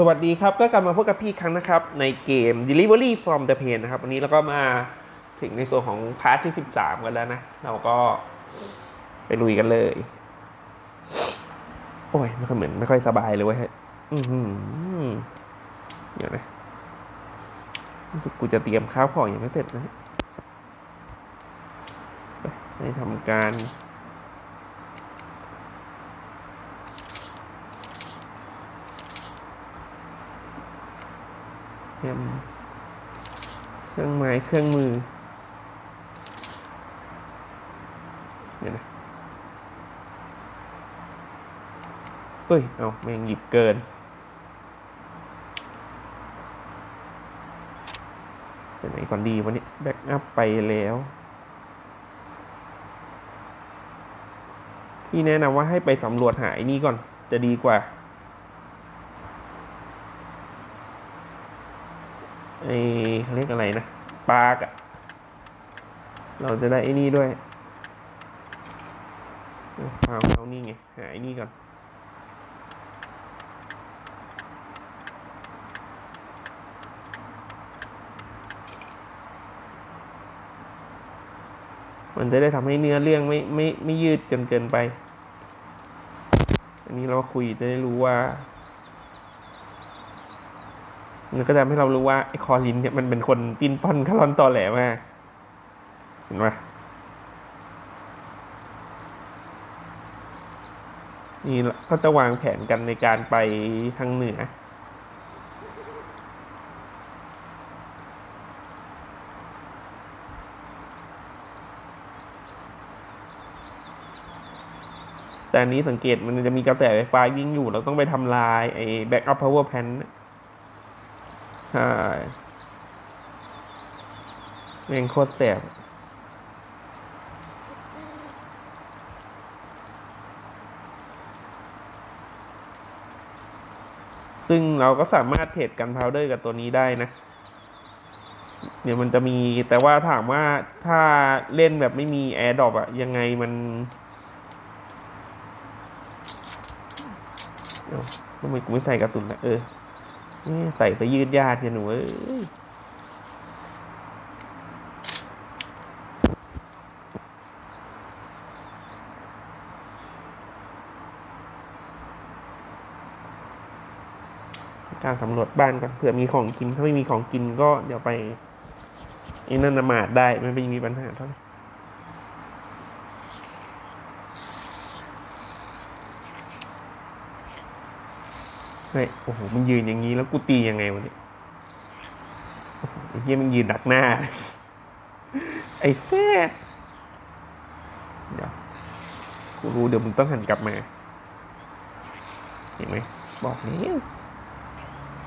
สวัสดีครับ ก็กลับมาพบกับพี่ครั้งนะครับ ในเกม Delivery from the Pain นะครับ วันนี้เราก็มาถึงในส่วนของพาร์ทที่ 13 กันแล้วนะ เราก็ไปลุยกันเลย โอ้ยไม่ค่อยเหมือนไม่ค่อยสบายเลยเว้ยอือหือเดี๋ยวนะรู้สึกกูจะเตรียมข้าวของยังไม่เสร็จนะไปทำการ เตรียมเครื่องไม้เครื่องมือเดี๋ยนะเฮ้ย เอาแม่งหยิบเกิน ไปไหนก่อนดีวันนี้ แบ็กอัพไปแล้ว พี่แนะนำว่าให้ไปสำรวจหาไอ้นี่ก่อนจะดีกว่า ไอเขาเรียกอะไรนะปาร์กอะเราจะได้ไอ้นี่ด้วยเอาเอานี่ไง หาไอ้นี่ก่อนมันจะได้ทำให้เนื้อเรื่องไม่ไม่ไม่ยืดจนเกินไป อันนี้เราคุยจะได้รู้ว่า มันก็จะทำให้เรารู้ว่าไอ้คอลินเนี่ยมันเป็นคนปิ้นป้อนคารอนตอแหลมากเห็นไหมนี่ก็จะวางแผนกันในการไปทางเหนือ แต่นี้สังเกตมันจะมีกระแสไฟฟ้าวิ่งอยู่ เราต้องไปทำลายไอ้ backup power plant น่ะ ใช่แม่งโคตรแสบซึ่งเราก็สามารถเทรดกันพาวเดอร์กับตัวนี้ได้นะ เดี๋ยวมันจะมีแต่ว่าถามว่าถ้าเล่นแบบไม่มีแอร์ดรอปอะยังไงมันทำไมกูไม่ใส่กระสุนนะเออ ใส่เสอยืดยาดเทียหนูเอ้ยการสำรวจบ้านก่อนเผื่อมีของกิน ถ้าไม่มีของกินก็เดี๋ยวไปไอ้นั่นนะมาดได้ไม่เป็นมีปัญหาเท่าไหร่ เฮ้ยโอ้โหมันยืนอย่างนี้แล้วกูตียังไงวะเนี่ยไอ้เหี้ยมันยืนดักหน้า ไอ้แซ่เดี๋ยวกูรู้เดี๋ยวมึงต้องหันกลับมา เห็นไหมบอกแล้ว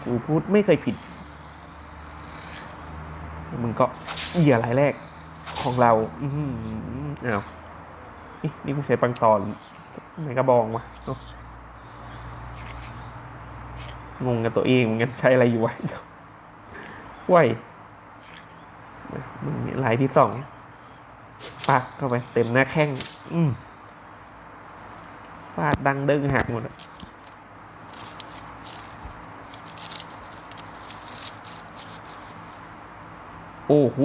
กูพูดไม่เคยผิด มึงก็เหยื่อรายแรกของเรา อือหืออ้าวนี่นี่กูใช้ปังตอนไหนกระบองวะเอ้า งงกับตัวเองเหมือนกันใช้อะไรอยู่วะว้ยมึงนี่ลายที่สองปักเข้าไป เต็มหน้าแข้ง อืมฟาดดังเด้งหักหมดโอ้โห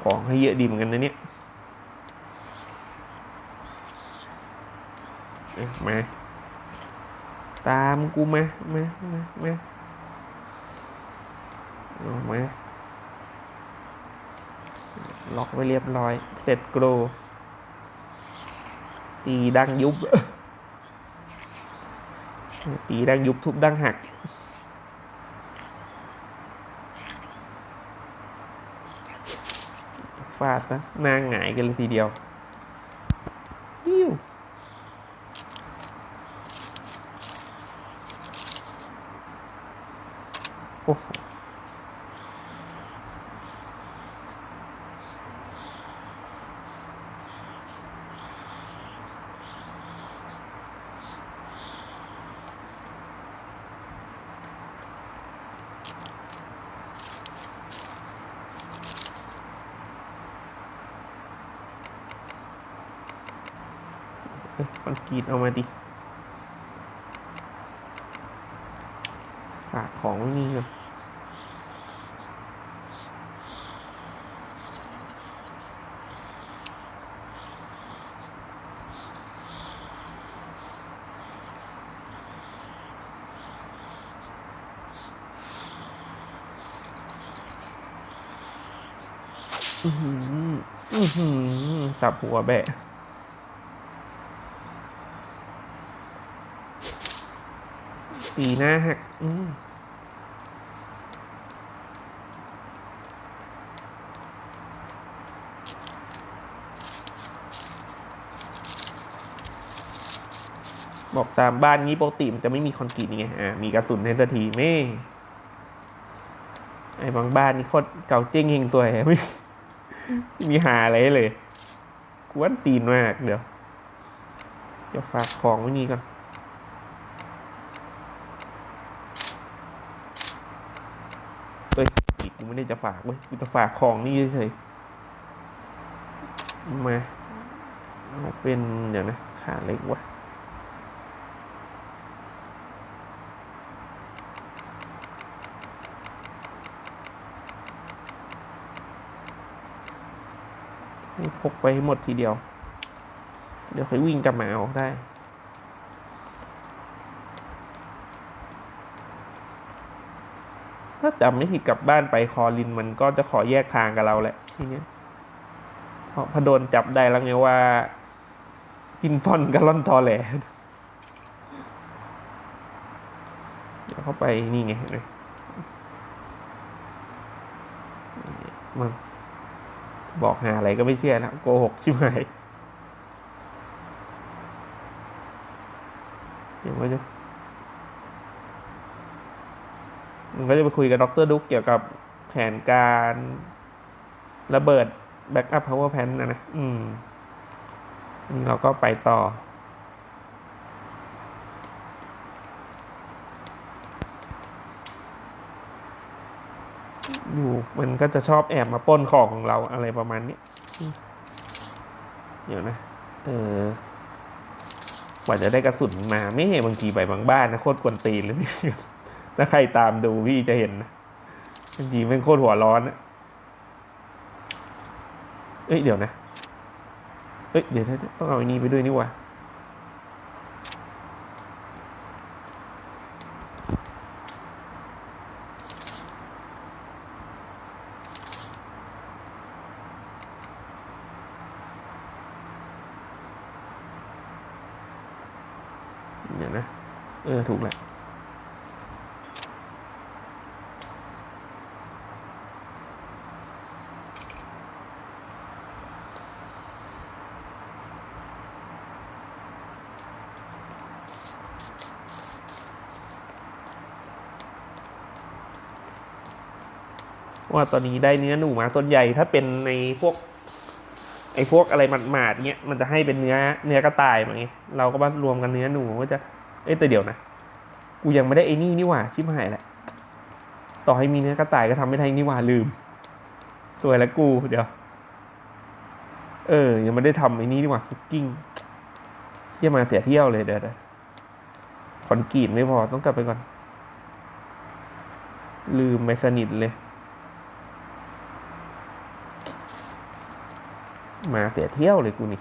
ของให้เยอะดีเหมือนกันนะเนี่ยเอ้ยมา ตามกูมามามามาเอามาล็อกไว้เรียบร้อย เสร็จโกรตีดังยุบ ตีดังยุบทุบดังหัก ฟาดนะหน้าหงายกันเลยทีเดียวยิ้ว เอ้ยคอนกรีตเอามาดิฝากของนี่ก่อนอือหืออือหือสับหัวแบะ สีหน้าหักอืมบอกตามบ้านนี้ปกติมันจะไม่มีคอนกรีตนี่ไง อ่า มีกระสุนให้สักทีไม่ ไอ้บางบ้านนี่โคตรเก่าเจ้งเฮงสวยไม่มีหาอะไรเลย กวนตีนมากเดี๋ยว เดี๋ยวฝากของไว้นี่ก่อน เอ้ยอีกกูไม่ได้ จะฝากเว้ยกูจะฝากของนี่เฉยมาเอาเป็นเดี๋ยวนะ ขาเล็กวะพกไปให้หมดทีเดียว เดี๋ยวค่อยวิ่งกลับมาเอาได้าจำไม่ผิดกลับบ้านไปคอลินมันก็จะขอแยกทางกับเราแหละทีเนี้ยเพราะพอโดนจับได้แล้วไงว่า กินฟอนกับล่อนทอแหลเดี๋ยวเข้าไปนี่ไงเห็นไหมมันบอกหาอะไรก็ไม่เชื่อแล้วโกหกชิบหายเดี๋ยวว่าจะ มัน ก็จะไปคุยกับดรดุ๊กเกี่ยวกับแผนการระเบิดแบ็กอัพพาวเวอร์แพนนะนะอืมเราก็ไปต่อ อยู่มันก็จะชอบแอบมาป้นของของเราอะไรประมาณนี้อืมเดี๋ยวนะ เออกว่าจะได้กระสุนมาไม่เห็นบางทีไปบางบ้านนะโคตรกวนตีนเลย ถ้าใครตามดูพี่จะเห็นนะบางทีเป็นโคตรหัวร้อนนะเอ้ยเดี๋ยวนะ เอ้ยเดี๋ยวต้องเอาอันนี้ไปด้วยนี่ว่าเดี๋ยวนะ เออ ถูกแหละ ว่าตอนนี้ได้เนื้อหนูมาส่วนใหญ่ถ้าเป็นในพวก ไอ้พวกอะไรหมาดๆเนี้ยมันจะให้เป็นเนื้อเนื้อกระต่ายมาไงเราก็มารวมกันเนื้อหนูก็จะ เอ้แต่เดี๋ยวนะกูยังไม่ได้ไอ้นี่นี่หว่าชิบหายแหละต่อให้มีเนื้อกระต่ายก็ทำไม่ได้นี่หว่าลืม สวยแล้วกูเดี๋ยว เออ ยังไม่ได้ทำไอ้นี่นี่หว่าคุกกิ้งเที่ยมาเสียเที่ยวเลยเดี๋ยวเดี๋ยวคอนกรีตไม่พอต้องกลับไปก่อน ลืมไปสนิทเลย มาเสียเที่ยวเลยกูนี่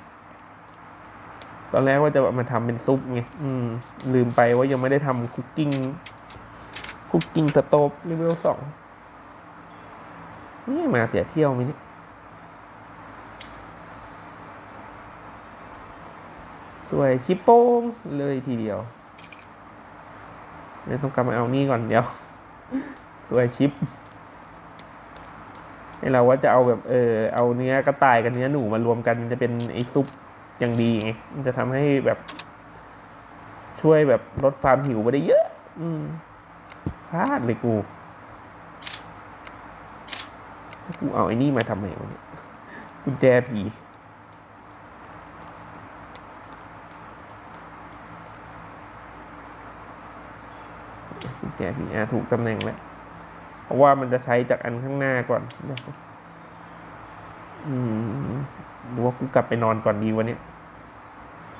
ตอนแรกว่าจะมาทำเป็นซุปไงอืม ลืมไปว่ายังไม่ได้ทำคุกกิ้ง คุกกิ้งสโตฟเลเวลสองนี่มาเสียเที่ยวไหมเนี่ยสวยชิปโป้งเลยทีเดียวเดี๋ยวต้องกลับมาเอานี่ก่อนเดี๋ยว สวยชิป เราว่าจะเอาแบบเออเอาเนื้อกระต่ายกับเนื้อหนูมารวมกันมันจะเป็นไอซุปอย่างดีไงมันจะทำให้แบบช่วยแบบลดความหิวไปได้เยอะ อืมพลาดเลยกู กูเอาไอ้นี่มาทำไมวะเนี่ยกุญแจผีกุญแจผีอะถูกตำแหน่งแล้ว เพราะว่ามันจะใช้จากอันข้างหน้าก่อนอืมหรือว่ากูกลับไปนอนก่อนดีวะเนี่ย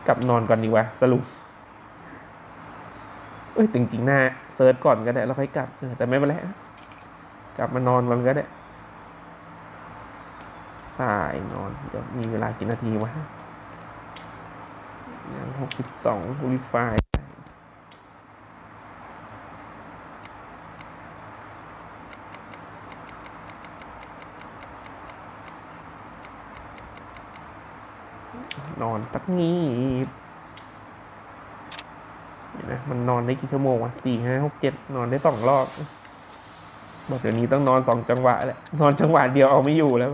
กลับนอนก่อนดีวะสรุปเอ้ยจริงๆหน้าเซิร์ชก่อนก็ได้แล้วค่อยกลับแต่ไม่เป็นไรกลับมานอนก่อนก็ได้ตายนอนเดี๋ยวมีเวลากี่นาทีวะยังหกสิบสองฮูลิฟาย นอนสักนี้เดี๋ยวนะมันนอนได้กี่ชั่วโมงวะสี่ห้าหกเจ็ดนอนได้สองรอบบอกเดี๋ยวนี้ต้องนอนสองจังหวะแหละนอนจังหวะเดียวเอาไม่อยู่แล้ว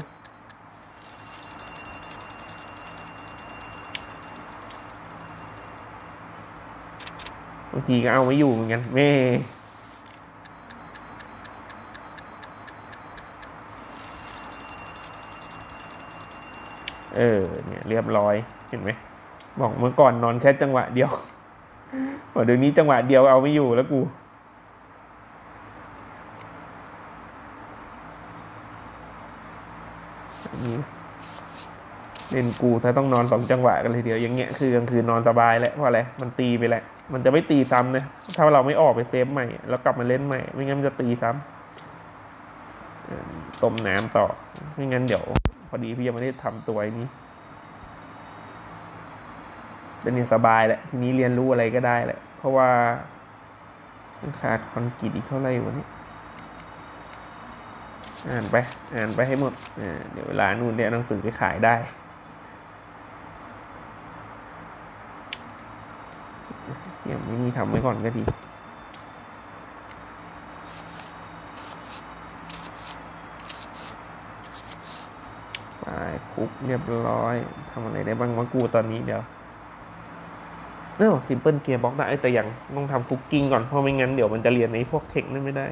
บางทีก็เอาไม่อยู่เหมือนกันแม่เออ เนี่ย เรียบร้อย เห็นไหมบอกเมื่อก่อนนอนแค่จังหวะเดียวบอกเดี๋ยวนี้จังหวะเดียวเอาไม่อยู่แล้วกูนี้เล่นกูถ้าต้องนอนสองจังหวะกันเลยเดียวอย่างเงี้ยคือกลางคืนนอนสบายแล้วเพราะอะไรมันตีไปแล้วมันจะไม่ตีซ้ำนะถ้าเราไม่ออกไปเซฟใหม่ แล้วกลับมาเล่นใหม่ ไม่งั้นมันจะตีซ้ำต้มน้ำต่อไม่งั้นเดี๋ยว พอดีพี่ยังไม่ได้ทำตัวไอ้นี้ แต่เนี่ยสบายแหละทีนี้เรียนรู้อะไรก็ได้แหละ เพราะว่าขาดคอนกรีตอีกเท่าไหร่วะเนี่อ่านไป อ่านไปให้หมดเดี๋ยวเวลานู่นเดี๋ยหนังสือไปขายได้ เดี๋ยวไม่มีทำไว้ก่อนก็ดีไปคุกเรียบร้อยทำอะไรได้บ้างวะกูตอนนี้เดี๋ยว เออซิมเปิลเกียร์บ็อกได้แต่ยังต้องทำคุกกิ้งก่อนเพราะไม่งั้นเดี๋ยวมันจะเรียนในพวกเทคนั่นไม่ได้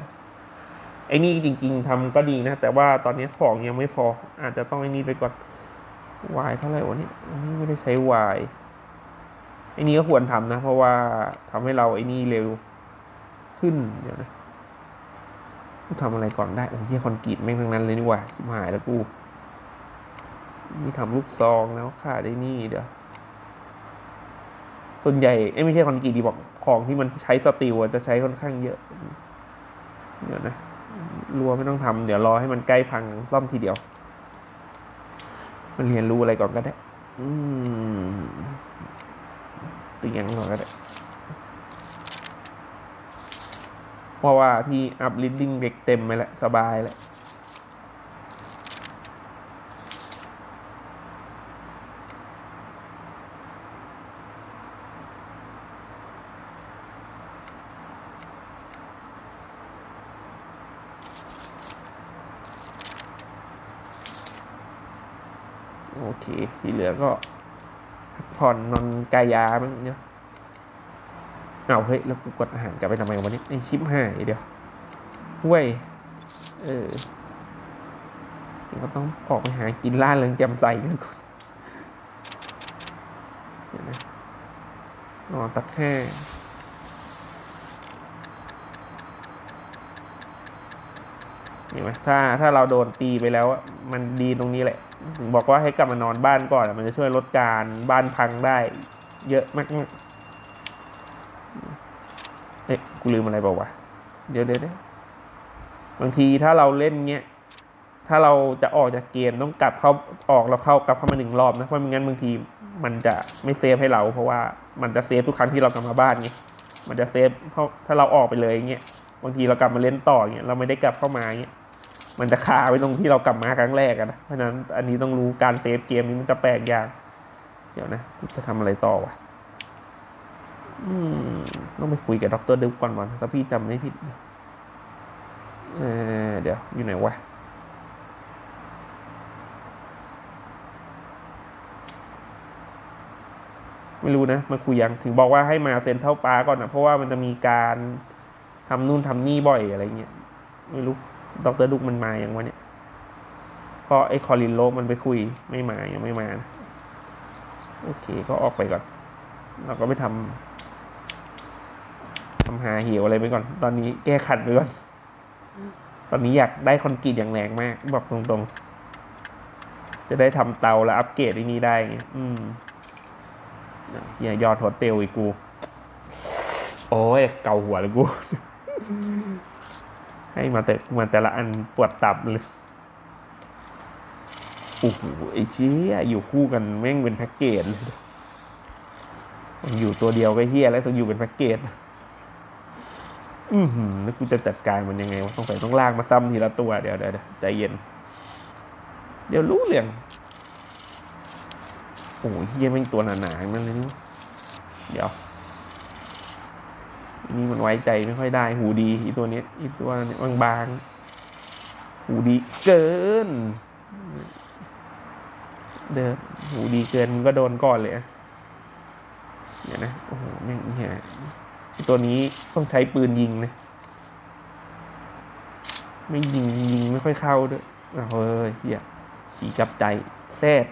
ไอ้นี่จริง ๆทำก็ดีนะ แต่ว่าตอนนี้ของยังไม่พอ อาจจะต้องไอ้นี่ไปก่อนวายเท่าไหร่วะเนี่ยอันนี้ไม่ได้ใช้วายไอ้นี่ก็ควรทำนะ เพราะว่าทำให้เราไอ้นี่เร็วขึ้นเดี๋ยวนะทำอะไรก่อนได้โอ้ยเหี้ยคอนกรีตแม่งทั้งนั้นเลยนี่หว่าหายแล้วกูนี่ทำลูกซองแล้วขาดไอ้นี่เดี๋ยว ส่วนใหญ่ไม่ใช่คอนกรีตดีบอกของที่มันใช้สตีลจะใช้ค่อนข้างเยอะเดี๋ยวนะรัวไม่ต้องทำเดี๋ยวรอให้มันใกล้พังซ่อมทีเดียว มันเรียนรู้อะไรก่อนก็ได้ อืมเตียงก่อนก็ได้เพราะว่าพี่อัพลิดดิ้งเด็กเต็มไปแล้วสบายแล้ว โอเค ที่เหลือก็พักผ่อนนอนกายาบ้างเนี่ยเอาเฮ้ย แล้วกูกดอาหารกลับไปทำไมวันนี้ไอชิปหายเดียวเว้ยเออก็ต้องออกไปหากินล่าเริงแจำใสกันก่อนเดี๋ยวนะนอนสักห้าเห็นไหมถ้าถ้าเราโดนตีไปแล้ว มันดีตรงนี้แหละ บอกว่าให้กลับมานอนบ้านก่อน มันจะช่วยลดการบ้านพังได้ เยอะมากเอ๊ะกูลืมอะไรเปล่าวะเดี๋ยวเดี๋ยวเดี๋ยวบางทีถ้าเราเล่นเงี้ยถ้าเราจะออกจากเกมต้องกลับเข้าออกแล้วเข้ากลับเข้ามาหนึ่งรอบนะเพราะไม่งั้นบางทีมันจะไม่เซฟให้เรา เพราะว่ามันจะเซฟทุกครั้งที่เรากลับมาบ้านไงมันจะเซฟเพราะถ้าเราออกไปเลยเงี้ยบางทีเรากลับมาเล่นต่อเงี้ยเราไม่ได้กลับเข้ามาเงี้ย มันจะคาไว้ตรงที่เรากลับมาครั้งแรกอะนะเพราะนั้นอันนี้ต้องรู้การเซฟเกมนี้มันจะแปลกอย่าง เดี๋ยวนะจะทำอะไรต่อวะอืมต้องไปคุยกับดรดึกก่อนวันถ้าพี่จำไม่ผิดเออเดี๋ยวอยู่ไหนวะไม่รู้นะมาคุยยังถึงบอกว่าให้มาเซ็นเท่าปาก่อนนะเพราะว่ามันจะมีการทำนู่นทำนี่บ่อยอะไรเงี้ยไม่รู้ ดรดุกมันมาอย่างวะเนี่ยเพราะไอ้คอลินโลมันไปคุยไม่มายังไม่มานะโอเคก็ออกไปก่อน เราก็ไปทำทำหาเหี้ยวอะไรไปก่อน ตอนนี้แก้ขัดไปก่อน ตอนนี้อยากได้คอนกรีตอย่างแรงมาก บอกตรงๆ จะได้ทำเตาแล้วอัปเกรดไอ้นี้ได้ไงอืมเฮียยอดโฮเทลอีกกู โอ้ย เกาหัวเลยกู ให้มาแต่มาแต่ละอันปวดตับเลยโอ้โหไอ้เชี้ยอยู่คู่กันแม่งเป็นแพ็กเกจเลยมันอยู่ตัวเดียวก็เฮียแล้วต้องอยู่เป็นแพ็กเกจอือหือแล้วกูจะจัดการมันยังไงวะต้องใส่ต้องลากมาซ้ำทีละตัวเดี๋ยวเดี๋ยวใจเย็น เดี๋ยวรู้เรื่องโอ้โหเฮียแม่งตัวหนาๆทั้งนั่นเลยนี่เดี๋ยวอั นี่มันไว้ใจไม่ค่อยได้ หูดีอีตัวนี้อีตัวนี้บางๆ หูดีเกิน เดินหูดีเกินมึงก็โดนก่อนเลยเดี๋ยนะโอ้โหแม่งเหี้ยตัวนี้ต้องใช้ปืนยิงนะไม่ยิงยิงไม่ค่อยเข้าด้วยอ้าวเฮ้ยเหี้ยผีกับใจแซด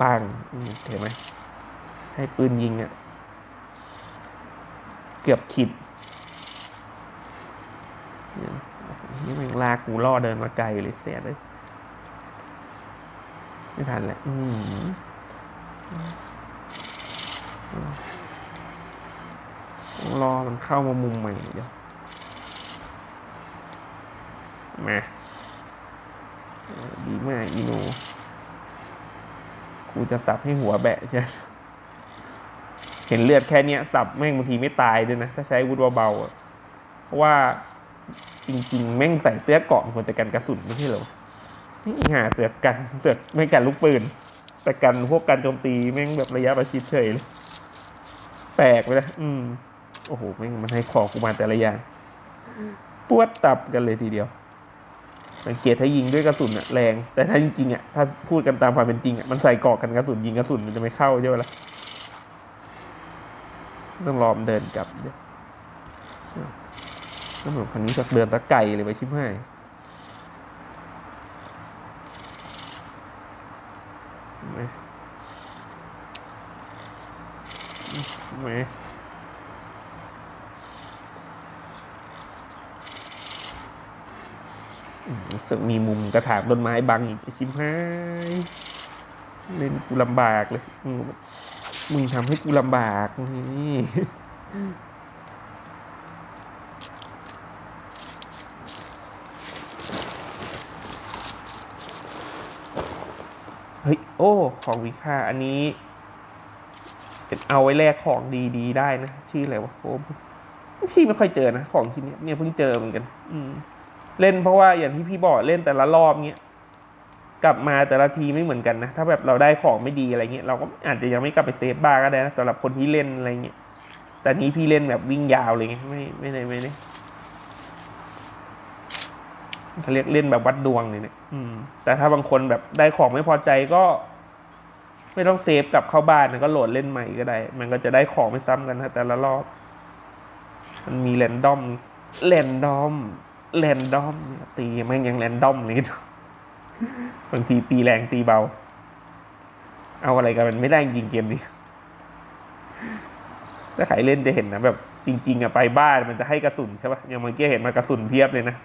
ปังเห็นไหมใช้ปืนยิงอะ่ะเกือบขิดนี่ม่งลากกูล่อเดินมาไกลเลยเสียเลยไม่ทันแหละอืมต้องรอมันเข้ามามุมใหม่เดี๋ยวมาดีมากอีโน กูจะสับให้หัวแบะใช่เห็นเลือดแค่เนี้ยสับแม่งบางทีไม่ตายด้วยนะ ถ้าใช้วุธเบาๆเพราะว่าจริงๆ แม่งใส่เสื้อเกาะมันควรจะกันกระสุนไม่ใช่หรอนี่หาเสือกกันเสือกไม่กันลูกปืน แต่กันพวกการโจมตีแม่งแบบระยะประชิดเฉยเลยแปลกไปนะอืม โอ้โหแม่งมันให้ของกูมาแต่ละอย่าง ปวดตับกันเลยทีเดียว สังเกตถ้ายิงด้วยกระสุนอะแรง แต่ถ้าจริงๆอะถ้าพูดกันตามความเป็นจริงอะมันใส่เกาะกันกระสุนยิงกระสุนมันจะไม่เข้าใช่ไหมล่ะต้องรอมเดินกลับเดี๋ยวตำรวจคันนี้สักเดินตะไก่เลยไปชิบหายเห็นไหมไหมอืม รู้สึกมีมุมกระถางต้นไม้บังอีกชิบหายเล่นกูลำบากเลย มึงทำให้กูลำบากนี่เฮ้ย โอ้ ของวิค่า อันนี้เป็นเอาไว้แลกของดีๆ ได้นะ ชื่ออะไรวะโอ้พี่ไม่ค่อยเจอนะ ของชิ้นเนี้ยเนี่ยเพิ่งเจอเหมือนกัน อืม เล่นเพราะว่าอย่างที่พี่บอกเล่นแต่ละรอบเนี้ยกลับมาแต่ละทีไม่เหมือนกันนะ ถ้าแบบเราได้ของไม่ดีอะไรเงี้ยเราก็อาจจะยังไม่กลับไปเซฟบ้าก็ได้นะสำหรับคนที่เล่นอะไรเงี้ยแต่นี้พี่เล่นแบบวิ่งยาวเลยไม่ไม่ได้ไม่ได้เขาเรียกเล่นแบบวัดดวงเลยเนี่ยอืมแต่ถ้าบางคนแบบได้ของไม่พอใจก็ ไม่ต้องเซฟกลับเข้าบ้านนะก็โหลดเล่นใหม่ก็ได้ มันก็จะได้ของไม่ซ้ำกันนะแต่ละรอบ มันมีแรนดอมแรนดอม แรนดอม ตีแม่งยังแรนดอมเลยบางทีตีแรงตีเบา เอาอะไรกันมันไม่ได้จริงเกมนี้ ถ้าใครเล่นจะเห็นนะแบบ จริง ๆอะไปบ้านมันจะให้กระสุนใช่ปะอย่างเมื่อกี้เห็นมากระสุนเพียบเลยนะ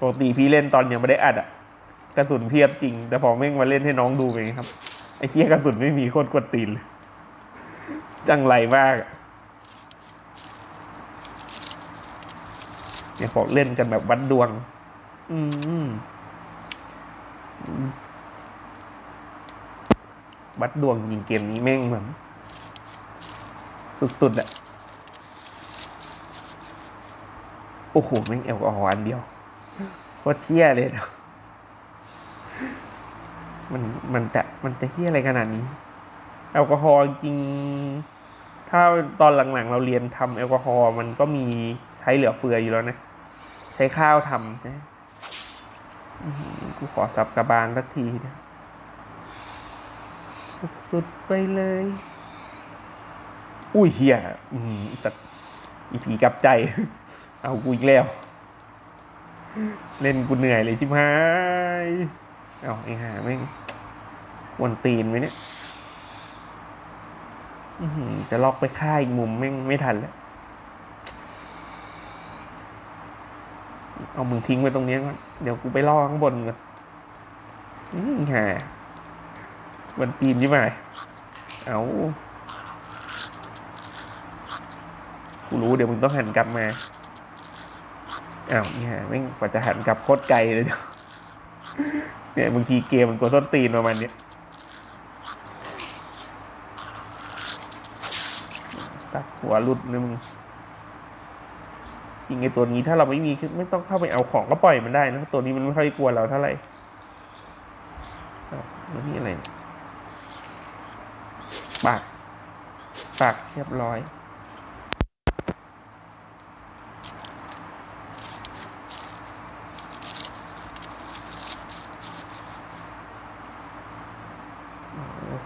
ปกติพี่เล่นตอนยังไม่ได้อัดอะกระสุนเพียบจริง แต่พอแม่งมาเล่นให้น้องดูไปนไงครับไอ้เคียกระสุนไม่มีโคตรกดตีนเลยจังไรมากอะ เนี่ยบอกเล่นกันแบบวัดดวง อืมวัดดวงยิงเกมนี้แม่งแบบสุดๆอะโอ้โหแม่งแอลกอฮอล์อันเดียวโคตรเที่ยเลยนะมันมันจะมันจะเที่ยอะไรขนาดนี้ แอลกอฮอล์จริงๆถ้าตอนหลังๆ เราเรียนทำแอลกอฮอล์มันก็มีใช้เหลือเฟืออยู่แล้วนะ ใช้ข้าวทำนะกูขอสับกระบาลสักทีนะสุดไปเลย อุ้ยเฮียอืมอีสัตว์อีผีกับใจ เอากูอีกแล้ว เล่นกูเหนื่อยเลยชิบหายเอาไอ้ห่าแม่งวนตีนไหมเนี่ยจะล็อกไปฆ่าอีกมุมแม่งไม่ทันแล้ว เอามึงทิ้งไว้ตรงนี้ก่อนเดี๋ยวกูไปล่อข้างบนก่อนอื้อห่มันปีนใช่ไหมเอากูรู้เดี๋ยวมึงต้องหันกลับมาอ้าวเนี่ยแม่งกว่าจะหันกลับโคตรไกลเลยเดี๋ยเนี่ยบางทีเกมมันกดส้นตีนประมาณเนี้ยสักหัวหลุดเลยมึง จริงไอตัวนี้ถ้าเราไม่มีไม่ต้องเข้าไปเอาของก็ปล่อยมันได้นะตัวนี้มันไม่ค่อยกลัวเราเท่าไหร่อ้าวแล้วนี่อะไรปากปากเรียบร้อย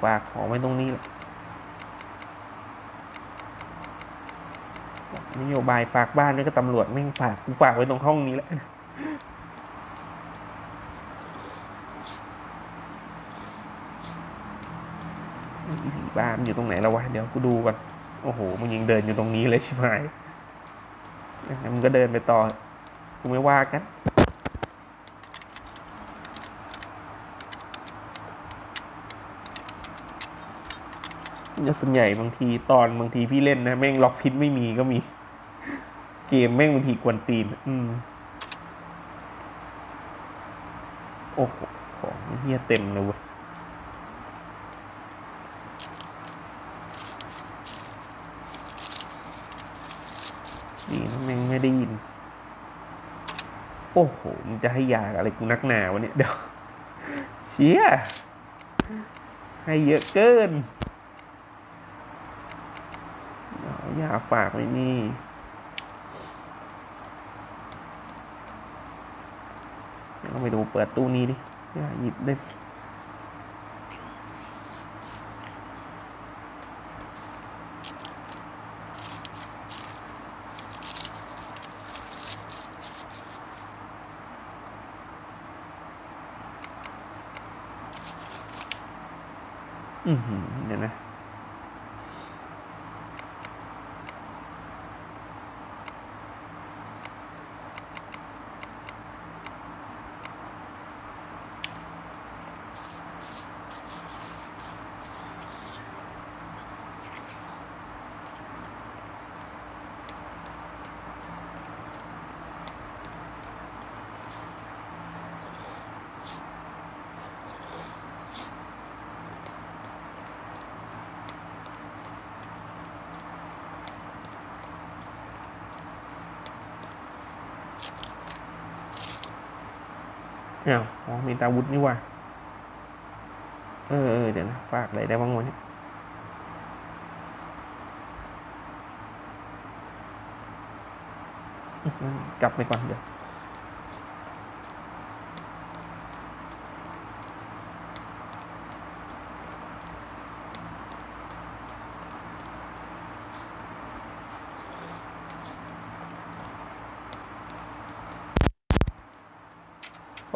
ฝากของไว้ตรงนี้แหละ นโยบายฝากบ้านด้วยก็ตำรวจไม่งฝากกูฝากไว้ตรงห้องนี้แหละบ้านมันอยู่ตรงไหนแล้ววะเดี๋ยวกูดูก่อนโอ้โหมึงยังเดินอยู่ตรงนี้เลยใช่ไหมมึงก็เดินไปต่อกูไม่ว่ากันเนี่ยส่วนใหญ่บางทีตอนบางทีพี่เล่นนะแม่งล็อกพิษไม่มีก็มี เกมแม่งบางทีกวนตีน อืม โอ้โห ของเฮียเต็มเลยเว้ยดีนะแม่งไม่ได้ยิน โอ้โห มันจะให้ยาอะไรกูนักหนาวะเนี่ย เดี๋ยว เชี่ย ให้เยอะเกิน เอายาฝากไว้นี่ เดี๋ยวเราไปดูเปิดตู้นี้ดิหยิบได้อือหือเดี๋ยวนะ มีตาวุธนี่ว่ะเออเออเดี๋ยวนะฝากอะไรได้บ้างวะเนี่ยอื้อหือกลับไปก่อนเดี๋ยว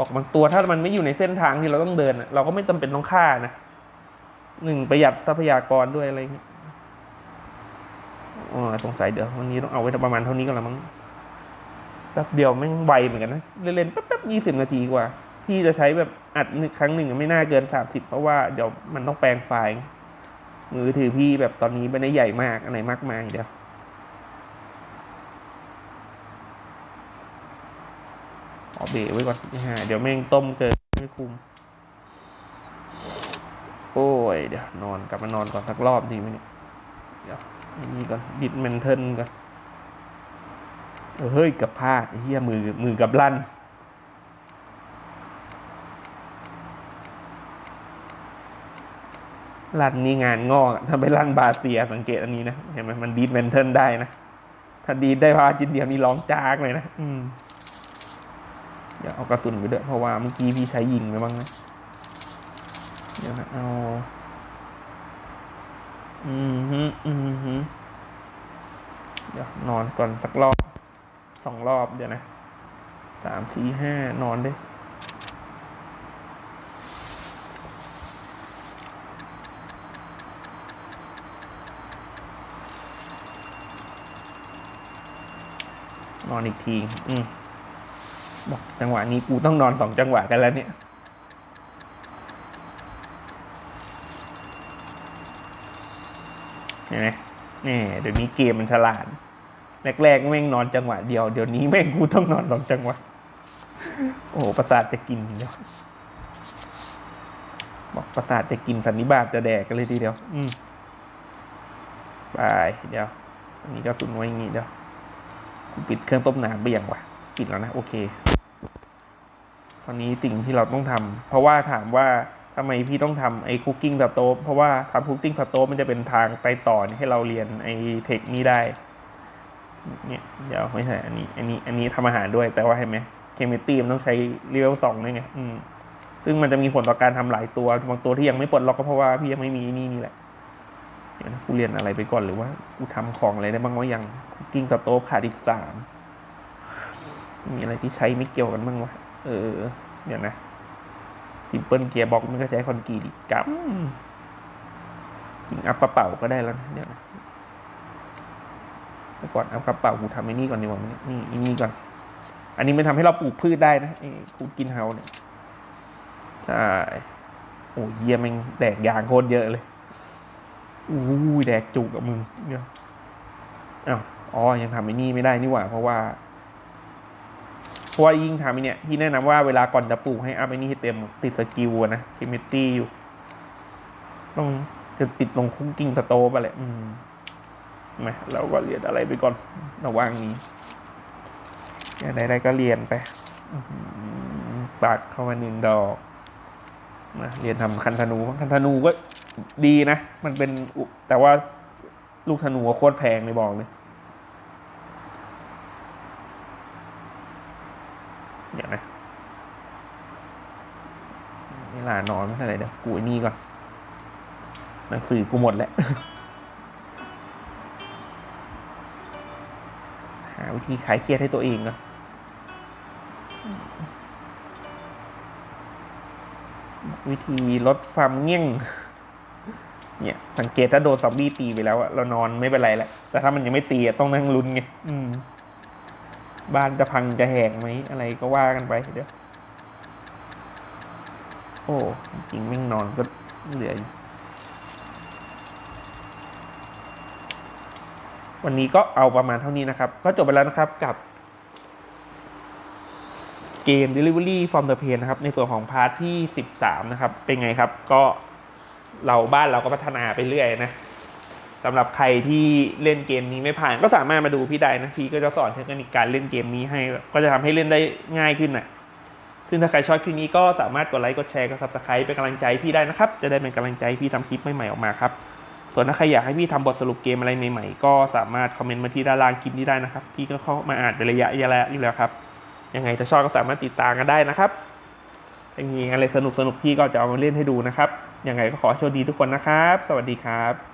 อกบางตัวถ้ามันไม่อยู่ในเส้นทางที่เราต้องเดินเราก็ไม่จำเป็นต้องฆ่านะหนึ่งประหยัดทรัพยากรด้วยอะไรอย่างเงี้ยอ๋อสงสัยเดี๋ยววันนี้ต้องเอาไว้ประมาณเท่านี้ก็แล้วมั้งแป๊บเดียวแม่งไวเหมือนกันนะเล่นๆแป๊บๆยี่สิบนาทีกว่า พี่จะใช้แบบอัดครั้งหนึ่งไม่น่าเกินสามสิบเพราะว่าเดี๋ยวมันต้องแปลงไฟล์มือถือพี่แบบตอนนี้ไม่ได้ใหญ่มากอะไรมากมายเดี๋ยว ขอ เบรกไว้ก่อนนะฮะเดี๋ยวแม่งต้มเกินไม่คุม โอ้ย เดี๋ยวนอนกลับมานอนก่อนสักรอบดีไหมเนี่ย เดี๋ยวนี่ก่อนดิดเมนเทิลก่อนเฮ้ยกับพลาดเฮียมือมือกับลั่นลั่นนี่งานงอกถ้าไปลั่นบาเซียสังเกตอันนี้นะเห็นไหมมันดีดเมนเทิลได้นะ ถ้าดีดได้พาจินเดียวนี่ร้องจากเลยนะ อืม เดี๋ยวเอากระสุนไปด้วยเพราะว่าเมื่อกี้พี่ใช้ยิงไปบ้างนะ เดี๋ยวนะเอา อืมฮึอืมฮึเดี๋ยวนอนก่อนสักรอบสองรอบเดี๋ยวนะสามสี่ห้านอนได้นอนอีกที อืม บอกจังหวะนี้กูต้องนอนสองจังหวะกันแล้วเนี่ยเห็นไหมนี่เดี๋ยวนี้เกมมันฉลาด แรกๆแม่งนอนจังหวะเดียว เดี๋ยวนี้แม่งกูต้องนอนสองจังหวะ โอ้โหประสาทจะกินเดี๋ยวบอกประสาทจะกินสันนิบาตจะแดกกันเลยทีเดียว อืมบายเดี๋ยวอันนี้ก็สุนไว้อย่างงี้เดี๋ยวกูปิดเครื่องต้มน้ำไปยังวะปิดแล้วนะ โอเค ตอนนี้สิ่งที่เราต้องทำเพราะว่าถามว่าทำไมพี่ต้องทำไอ้คุกกิ้งสโต๊เพราะว่าทำคุกกิ้งสโต๊มันจะเป็นทางไปต่อให้เราเรียนไอ้เทคนี้ได้เนี่ยเดี๋ยวไม่ใช่อันนี้ อันนี้ อันนี้ทำอาหารด้วย แต่ว่าเห็นไหมเคมีตีมันต้องใช้เลเวลสองด้วยไงอืมซึ่งมันจะมีผลต่อการทำหลายตัว บางตัวที่ยังไม่ปลดล็อกก็เพราะว่าพี่ยังไม่มีนี่นี่แหละเดี๋ยวกูเรียนอะไรไปก่อนหรือว่ากูทำของอะไรได้บ้างวะยังคุกกิ้งสโต๊ขาดอีกสามมีอะไรที่ใช้ไม่เกี่ยวกันบ้างวะ เออเดี๋ยนะซิมเปิลเกียร์บ็อกมันก็ใช้คอนกรีตกับจริงอัพกระเป๋าก็ได้แล้วนะเดี๋ยวนะแต่ก่อนอัพกระเป๋ากูทำไอ้นี่ก่อนดีกว่านี่นี่อันนี่ก่อน อันนี้มันทำให้เราปลูกพืชได้นะไอ้คูกินเฮาเนี่ยใช่โอ้ยเยี่ยแมงแดกยางโคตรเยอะเลยอู้ยแดกจุกกับมึงเนี่ยอ้าวอ๋อยังทำไอ้นี่ไม่ได้นี่หว่า เพราะว่า เพราะว่ายิ่งทำอ้เนี่ยพี่แนะนำว่าเวลาก่อนจะปลูกให้อัพไอ้นี่ให้เต็มติดสกิลอะนะคิมิตี้อยู่ต้องจะติดลงคุกกิ้งสโตปอะไรอืมมเราก็เรียนอะไรไปก่อนระว่างนี้อะไรๆก็เรียนไปปากเข้ามาหนึ่งดอกนะเรียนทำคันธนูคันธนูก็ดีนะ มันเป็นแต่ว่าลูกธนูโคตรแพงเลยบอกเลยเดี๋ยวนะเวลานอนไม่เท่าไหร่เดี๋ยวกูไอ้นี่ก่อนหนังสือกูหมดแล้วหาวิธีขายเครียดให้ตัวเองก่อนวิธีลดความเงี้ยง เนี่ย สังเกตถ้าโดนซอมบี้ตีไปแล้วอะเรานอนไม่เป็นไรแหละ แต่ถ้ามันยังไม่ตีอะต้องนั่งลุ้นไงบ้านจะพังจะแหกไหมอะไรก็ว่ากันไปเดี๋ยว โอ้จริงแม่งนอนก็เหลืออีวันนี้ก็เอาประมาณเท่านี้นะครับ ก็จบไปแล้วนะครับกับเกม Delivery from the Pain นะครับ ในส่วนของพาร์ทที่ 13 นะครับ เป็นไงครับ ก็เราบ้านเราก็พัฒนาไปเรื่อยนะสำหรับใครที่เล่นเกมนี้ไม่ผ่านก็สามารถมาดูพี่ได้นะ พี่ก็จะสอนเทคนิคการเล่นเกมนี้ให้ ก็จะทำให้เล่นได้ง่ายขึ้นนะ ซึ่งถ้าใครชอบคลิปนี้ก็สามารถกดไลค์กดแชร์กด subscribe เป็นกำลังใจพี่ได้นะครับ จะได้เป็นกำลังใจพี่ทำคลิปใหม่ๆออกมาครับ ส่วนถ้าใครอยากให้พี่ทำบทสรุปเกมอะไรใหม่ๆ ก็สามารถคอมเมนต์มาที่ด้านล่างคลิปนี้ได้นะครับ พี่ก็เข้ามาอ่านเป็นระยะระยะอยู่แล้วครับ ยังไงถ้าชอบก็สามารถติดตามกันได้นะครับถ้ามีอะไรสนุกๆพี่ก็จะเอามาเล่นให้ดูนะครับ ยังไงก็ขอโชคดีทุกคนนะครับ สวัสดีครับ